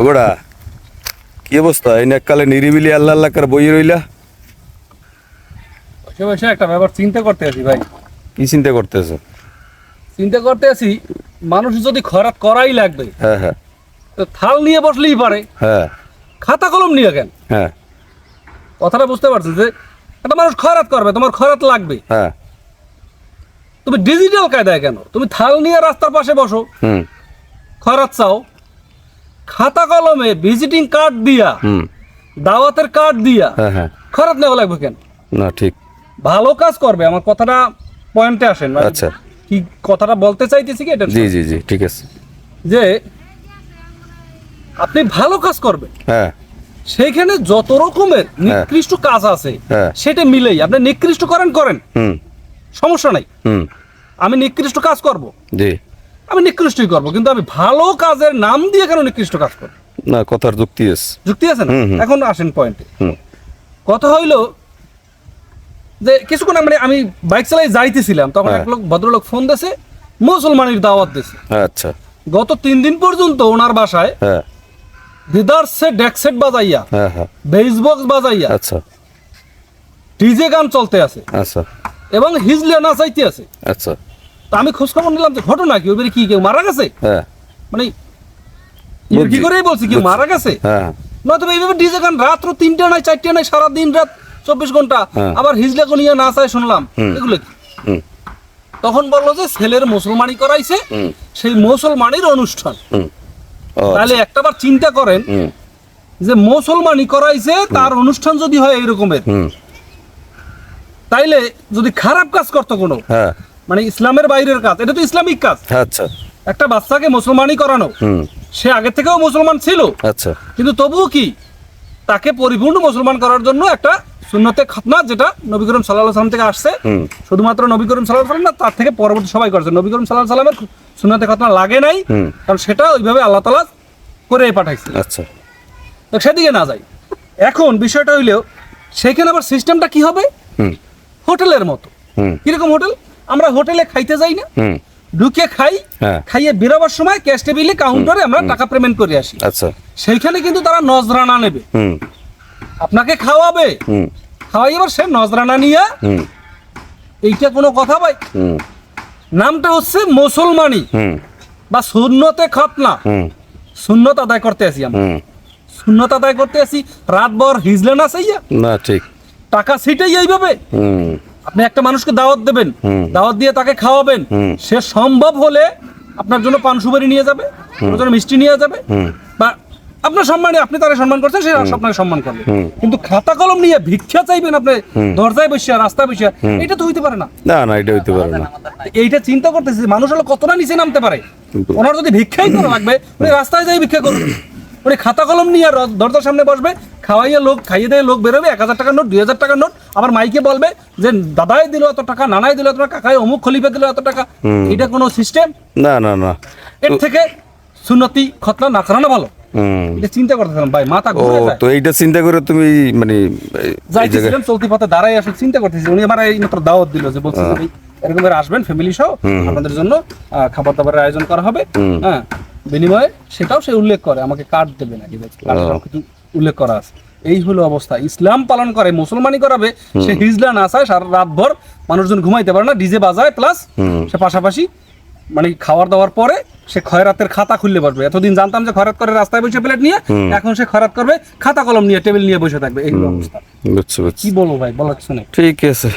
গোড়া কি অবস্থা? এই কালে নিরিবিলি আল্লাহ আল্লাহ করে বই রইলা? বসে বসে একটা ব্যাপার চিন্তা করতে আছি ভাই। কি চিন্তা করতেছো? চিন্তা করতে আছি মানুষ যদি খরাত করাই লাগবে হ্যাঁ হ্যাঁ। তো থাল নিয়ে বসলেই পারে। হ্যাঁ। খাতা কলম নিয়ে কেন? হ্যাঁ। কথাটা বুঝতে পারছি যে একটা মানুষ খরাত করবে তোমার খরাত লাগবে। হ্যাঁ। তুমি ডিজিটাল কায়দায় কেন? তুমি থাল নিয়ে রাস্তার পাশে বসো। হুম। খরাত চাও। খাতা কলমে ভিজিটিং কার্ড দিয়া হুম। দাওয়াতের কার্ড দিয়া হ্যাঁ হ্যাঁ। নেওয়া লাগবে কেন? না ঠিক। ভালো কাজ করবে আমার কথাটা পয়েন্টে আসেন মানে আচ্ছা। কি কথাটা বলতে চাইতেছি কি এটা? জি জি জি ঠিক আছে। যে আপনি ভালো কাজ করবেন। হ্যাঁ। সেইখানে যত রকমের নিকৃষ্ট কাজ আছে হ্যাঁ। সেটা মিলেই। আপনি নিকৃষ্ট করেন করেন। হুম। সমস্যা নাই। হুম। আমি নিকৃষ্ট কাজ করব। জি। আমি নিকৃষ্টই করব কিন্তু আমি ভালো কাজের নাম দিয়ে কেন নিকৃষ্ট কাজ করব? না কথার যুক্তি আছে। যুক্তি আছে না। এখন আসেন পয়েন্টে কথা হইল যে কিছুক্ষণ মানে আমি বাইক চালাই যাইতেছিলাম তখন হ্যাঁ। এক লোক ভদ্রলোক ফোন দিয়েছে মুসলমানের দাওয়াত দিছে। আচ্ছা। গত তিন দিন পর্যন্ত ওনার বাসায় হ্যাঁ। দিদার সেট ডেক সেট বাজাইয়া হ্যাঁ হ্যাঁ। বেস বক্স বাজাইয়া আচ্ছা। ডিজে গান চলতে আছে। আচ্ছা। এবং হিজলে নাচাইতে আছে। আচ্ছা। তা আমি খোঁজ খবর নিলাম যে ঘটনা কি ওই কি কেউ মারা গেছে? হ্যাঁ। মানে কি। করেই বলছি কেউ মারা গেছে? হ্যাঁ। নয়তো এইভাবে ডিজে গান রাত্র তিনটে নাই চারটে নাই সারা দিন রাত চব্বিশ ঘণ্টা হ্যাঁ। আবার হিজলে নিয়ে নাচায় শুনলাম। এগুলো কি? তখন বলল যে ছেলের মুসলমানি করাইছে সেই মুসলমানির অনুষ্ঠান। তাহলে একটাবার চিন্তা করেন যে মুসলমানি করাইছে তার অনুষ্ঠান যদি হয় এইরকমের। তাইলে যদি খারাপ কাজ করতো কোনো হ্যাঁ। মানে ইসলামের বাইরের কাজ এটা তো ইসলামিক কাজ। আচ্ছা। একটা বাচ্চাকে মুসলমানি করানো সে আগে থেকেও মুসলমান ছিল। আচ্ছা। কিন্তু তবুও কি তাকে পরিপূর্ণ মুসলমান করার জন্য একটা সুন্নতে খাতনা যেটা নবী করিম সাল্লাহ সাল্লাম থেকে আসছে। শুধুমাত্র নবী করিম সাল্লাহ সাল্লাম না তার থেকে পরবর্তী সবাই করছে। নবী করিম সাল্লাহ সাল্লামের সুন্নতে খাতনা লাগে নাই কারণ সেটা ওইভাবে আল্লাহ তালা করে পাঠাইছে। আচ্ছা। তো সেদিকে না যাই। এখন বিষয়টা হইলেও সেখানে আবার সিস্টেমটা কি হবে? হুম। হোটেলের মতো। কীরকম হোটেল? আমরা হোটেলে খাইতে যাই না। ঢুকে খাই হ্যাঁ। খাইয়ে বেরোবার সময় ক্যাশ টেবিলে কাউন্টারে আমরা টাকা পেমেন্ট করে আসি। আচ্ছা। সেইখানে কিন্তু তারা নজরানা নেবে। আপনাকে খাওয়াবে। খাওয়াই এবার সে নজরানা নিয়ে। এইটা কোনো কথা ভাই? হুম। নামটা হচ্ছে মুসলমানি। বা শূন্যতে খতনা। সুন্নত আদায় করতে আসি আমরা। সুন্নত আদায় করতে আসি। রাতভর হিজলে না চাইয়া। না ঠিক। টাকা সিটাই এইভাবে। হুম। আপনি একটা মানুষকে দাওয়াত দেবেন দাওয়াত দিয়ে তাকে খাওয়াবেন সে সম্ভব হলে আপনার জন্য পান সুপারি নিয়ে যাবে আপনার জন্য মিষ্টি নিয়ে যাবে বা আপনার সম্মানে আপনি তারা সম্মান করছেন সে আপনাকে সম্মান করবে। কিন্তু খাতা কলম নিয়ে ভিক্ষা চাইবেন আপনি দরজায় বসিয়া রাস্তায় বসিয়া এটা তো হইতে পারে না। না না এটা হইতে পারে না। এইটা চিন্তা করতেছি মানুষ হলো কতটা নিচে নামতে পারে। ওনার যদি ভিক্ষাই করা লাগবে উনি রাস্তায় যাই ভিক্ষা করবে উনি খাতা কলম নিয়ে দরজার সামনে বসবে খাওয়াইয়া লোক খাইয়ে দিয়ে লোক বেরোবে এক হাজার টাকার নোট দুই হাজার টাকার নোট। আবার মাইকে বলবে যে দাদাই দিল এত টাকা নানাই দিল এত টাকা কাকাই অমুক খলিফা দিল এত টাকা। এটা কোনো সিস্টেম না না না। এর থেকে সুন্নতি খতনা না করানো ভালো এটা চিন্তা করতেছিলাম ভাই মাথা ঘুরে যায়। তো এইটা চিন্তা করে তুমি মানে যাইতেছিলাম চলতি পথে দাঁড়াই আসলে চিন্তা করতেছি। উনি আমার এই মাত্র দাওয়াত দিল যে বলছে যে ভাই, এরকম করে আসবেন ফ্যামিলি সহ আপনাদের জন্য খাবার দাবারের আয়োজন করা হবে। হ্যাঁ বিনিময়ে সেটাও সে উল্লেখ করে আমাকে কার্ড দেবে নাকি কিছু উল্লেখ করা আছে। এই হলো অবস্থা। ইসলাম পালন করে মুসলমানি করাবে সে হিজলা না চায় সারা রাতভর মানুষজন ঘুমাইতে পারে না ডিজে বাজায় প্লাস সে পাশাপাশি মানে খাওয়ার দাওয়ার পরে সে খয়রাতের খাতা খুললে বসবে। এতদিন জানতাম যে খয়রাত করে রাস্তায় বসে প্লেট নিয়ে এখন সে খয়রাত করবে খাতা কলম নিয়ে টেবিল নিয়ে বসে থাকবে। এই অবস্থা। কি বলব ভাই? বলার কিছু নেই। ঠিক আছে।